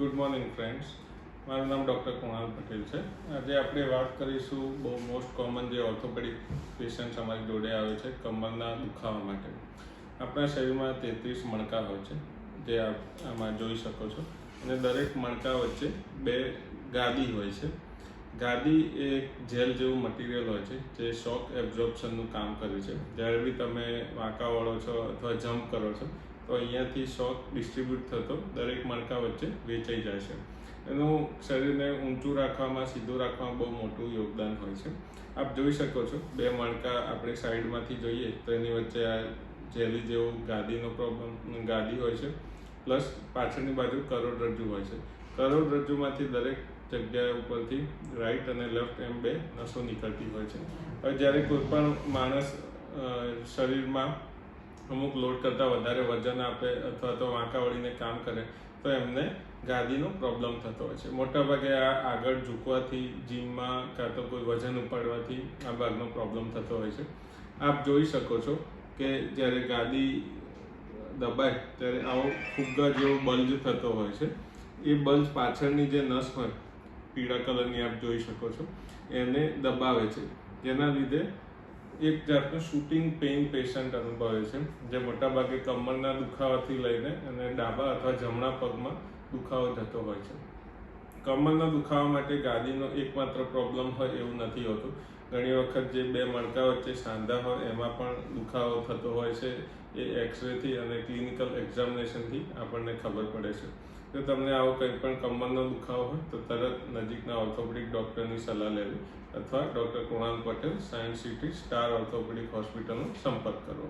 Good morning friends મારું નામ doctor Kunal Patel છે. આજે આપણે વાત કરીશું બહુ મોસ્ટ કોમન જે ઓર્થોપેડિક પેશન્ટ્સ અમારી જોડે આવે છે, કમરના દુખાવા માટે. આપણા શરીરમાં તેત્રીસ મણકા હોય છે, જે આપ આમાં જોઈ શકો છો. અને દરેક મણકા વચ્ચે બે ગાદી હોય છે. ગાદી એ જેલ જેવું મટીરિયલ હોય છે, જે શોક એબ્ઝોર્પ્શનનું કામ કરે છે. જ્યારે બી તમે વાંકા વળો છો અથવા જમ્પ કરો છો તો અહીંયાથી શોક ડિસ્ટ્રીબ્યુટ થતો દરેક મણકા વચ્ચે વેચાઈ જાય છે. એનું શરીરને ઊંચું રાખવામાં, સીધું રાખવામાં બહુ મોટું યોગદાન હોય છે. આપ જોઈ શકો છો, બે મણકા આપણે સાઈડમાંથી જોઈએ તો એની વચ્ચે આ જેલી જેવો ગાદીનો પ્રોબ્લેમ ગાદી હોય છે. પ્લસ પાછળની બાજુ કરોડરજ્જુ હોય છે. કરોડરજ્જુમાંથી દરેક જગ્યા ઉપરથી રાઈટ અને લેફ્ટ એમ બે નસો નીકળતી હોય છે. હવે જ્યારે કોઈ પણ માણસ શરીરમાં અમુક લોડ કરતાં વધારે વજન આપે અથવા તો વાંકા વળીને કામ કરે, તો એમને ગાદીનો પ્રોબ્લેમ થતો હોય છે. મોટાભાગે આ આગળ ઝૂકવાથી જીમમાં કાં તો કોઈ વજન ઉપાડવાથી આ ભાગનો પ્રોબ્લેમ થતો હોય છે. આપ જોઈ શકો છો કે જ્યારે ગાદી દબાય, ત્યારે આવો ફુગ્ગા જેવો બલ્જ થતો હોય છે. એ બલ્જ પાછળની જે નસ હોય, પીળા કલરની આપ જોઈ શકો છો, એને દબાવે છે. જેના લીધે એક જાતનું શૂટિંગ પેઇન પેશન્ટ અનુભવે છે, જે મોટાભાગે કમરના દુખાવાથી લઈને અને ડાબા અથવા જમણા પગમાં દુખાવો થતો હોય છે. કમરના દુખાવા માટે ગાદીનો એકમાત્ર પ્રોબ્લેમ હોય એવું નથી હોતું. ઘણી વખત જે બે મણકા વચ્ચે સાંધા હોય, એમાં પણ દુખાવો થતો હોય છે. એ એક્સરેથી અને ક્લિનિકલ એક્ઝામિનેશનથી આપણને ખબર પડે છે. જો તમને આવો કંઈ પણ કમરનો દુખાવો હોય, તો તરત નજીકના ઓર્થોપેડિક ડૉક્ટરની સલાહ લેવી અથવા doctor Krunal Patel science city star orthopaedic હોસ્પિટલનો સંપર્ક કરવો.